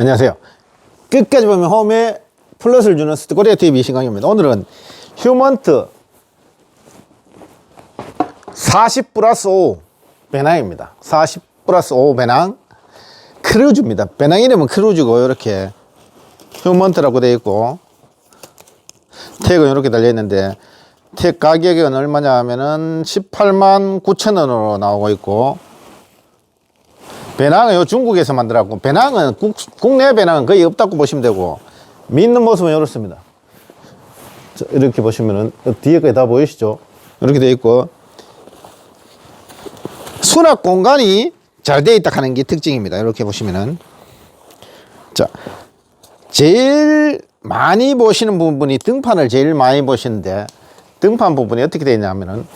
안녕하세요. 끝까지 보면 홈에 플러스를 주는 스코리아 TV 신강입니다. 오늘은 휴먼트 40 플러스 5 배낭입니다. 40 플러스 5 배낭 크루즈입니다. 배낭 이름은 크루즈고 이렇게 휴먼트라고 되어 있고 택은 이렇게 달려 있는데 택 가격은 얼마냐 하면은 18만 9천 원으로 나오고 있고 배낭은 요 중국에서 만들었고 배낭은 국, 국내 배낭은 거의 없다고 보시면 되고 믿는 모습은 이렇습니다. 자, 이렇게 보시면은 뒤에까지 다 보이시죠? 이렇게 되어 있고 수납 공간이 잘 되어 있다 하는 게 특징입니다. 이렇게 보시면은 자 제일 많이 보시는 부분이 등판을 제일 많이 보시는데 등판 부분이 어떻게 되어 있냐면은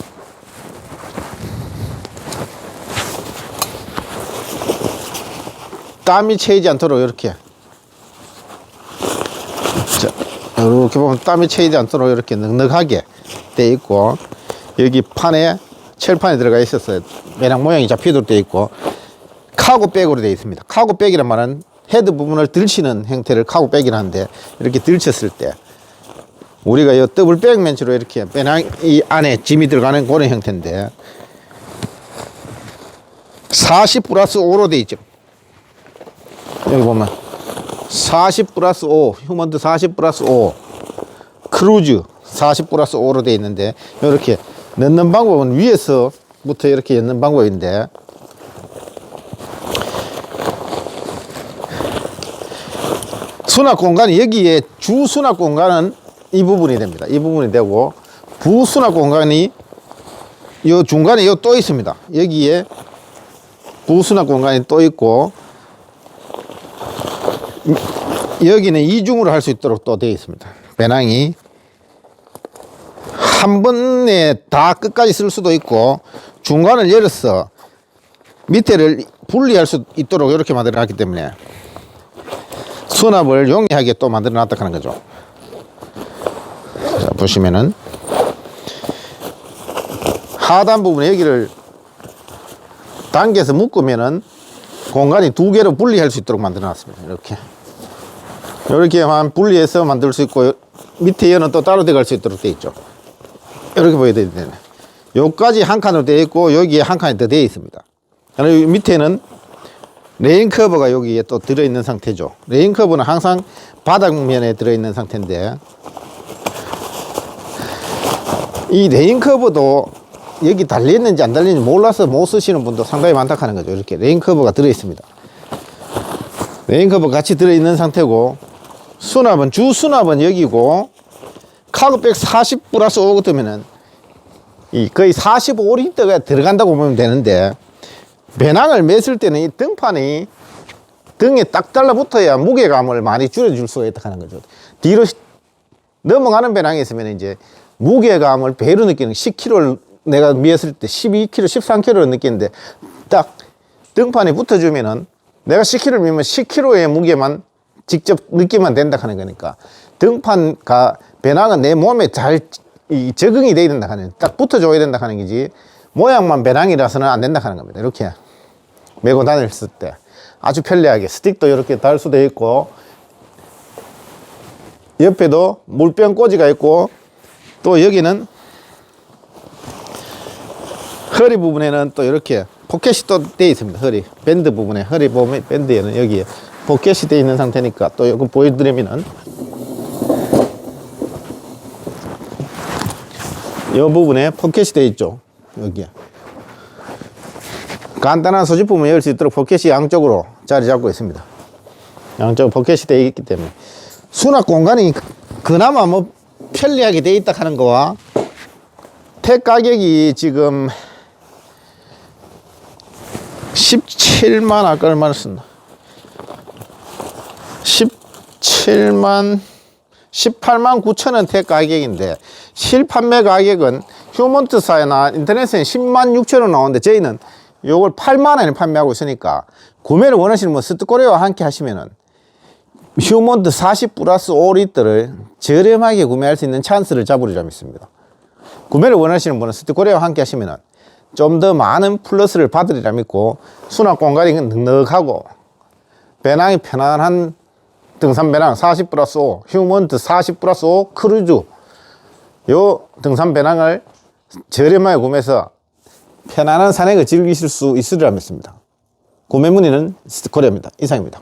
땀이 채이지 않도록 이렇게 자, 이렇게 보면 땀이 채이지 않도록 이렇게 넉넉하게 돼 있고 여기 판에 철판이 들어가 있었어요. 매랑 모양이 잡히도록 돼 있고 카고백으로 되어 있습니다. 카고백이란 말은 헤드 부분을 들치는 형태를 카고백이라 하는데 이렇게 들쳤을 때 우리가 이 더블백 멘치로 이렇게 배낭 이 안에 짐이 들어가는 그런 형태인데 40 플러스 5로 되어 있죠. 여기 보면 40 플러스 5 휴먼트 40 플러스 5 크루즈 40 플러스 5로 되어 있는데 이렇게 넣는 방법은 위에서부터 이렇게 넣는 방법인데 수납 공간이 여기에 주 수납 공간은 이 부분이 됩니다. 이 부분이 되고 부 수납 공간이 요 중간에 요또 있습니다. 여기에 부 수납 공간이 또 있고 여기는 이중으로 할 수 있도록 또 되어 있습니다. 배낭이 한 번에 다 끝까지 쓸 수도 있고 중간을 열어서 밑에를 분리할 수 있도록 이렇게 만들어 놨기 때문에 수납을 용이하게 또 만들어 놨다 하는 거죠. 자, 보시면은 하단 부분에 여기를 당겨서 묶으면은 공간이 두 개로 분리할 수 있도록 만들어 놨습니다. 이렇게. 이렇게만 분리해서 만들 수 있고 밑에 얘는 또 따로 들어갈 수 있도록 되어 있죠. 이렇게 보여야 되네. 여기까지 한 칸으로 되어 있고 여기에 한 칸이 더 되어 있습니다. 여기 밑에는 레인 커버가 여기에 또 들어있는 상태죠. 레인 커버는 항상 바닥면에 들어있는 상태인데 이 레인 커버도 여기 달려있는지 안 달려있는지 몰라서 못 쓰시는 분도 상당히 많다 하는 거죠. 이렇게 레인 커버가 들어있습니다. 레인 커버 같이 들어있는 상태고 수납은 주 수납은 여기고 카고백 40 플러스 5 같으면은 이 거의 45리터가 들어간다고 보면 되는데 배낭을 맸을 때는 이 등판이 등에 딱 달라붙어야 무게감을 많이 줄여줄 수가 있다 하는 거죠. 뒤로 시- 넘어가는 배낭이 있으면 이제 무게감을 배로 느끼는 10kg를 내가 미었을 때 12kg, 13kg를 느끼는데 딱 등판이 붙어주면은 내가 10kg를 미면 10kg의 무게만 직접 느끼면 된다 하는 거니까. 등판과 배낭은 내 몸에 잘이 적응이 돼야 된다 하는 딱 붙어줘야 된다 하는 거지. 모양만 배낭이라서는 안 된다 하는 겁니다. 이렇게 메고 다녔을 때. 아주 편리하게 스틱도 이렇게 달 수도 있고. 옆에도 물병 꽂이가 있고. 또 여기는 허리 부분에는 또 이렇게 포켓이 또 되어 있습니다. 허리. 밴드 부분에 허리 보면 밴드에는 여기에 포켓이 되어 있는 상태니까 또 이거 보여드리면은 이 부분에 포켓이 되어 있죠. 여기에 간단한 소지품을 열 수 있도록 포켓이 양쪽으로 자리 잡고 있습니다. 양쪽 포켓이 되어 있기 때문에 수납 공간이 그나마 뭐 편리하게 되어 있다 하는 거와 택 가격이 지금 17만 아까 얼마나 썼나 17만 18만 9천 원 대 가격인데 실판매 가격은 휴먼트사나 인터넷에 10만 6천 원 나오는데 저희는 요걸 8만 원에 판매하고 있으니까 구매를 원하시는 분 스트코리아와 함께 하시면은 휴먼트 40 플러스 5리터를 저렴하게 구매할 수 있는 찬스를 잡으리라 믿습니다. 구매를 원하시는 분은 스티코리아와 함께 하시면은 좀 더 많은 플러스를 받으리라 믿고 수납 공간이 넉넉하고 배낭이 편안한 등산 배낭 40 플러스 5, 휴먼트 40 플러스 5 크루즈 요 등산 배낭을 저렴하게 구매해서 편안한 산행을 즐기실 수 있으리라 믿습니다. 구매 문의는 스코리아입니다. 이상입니다.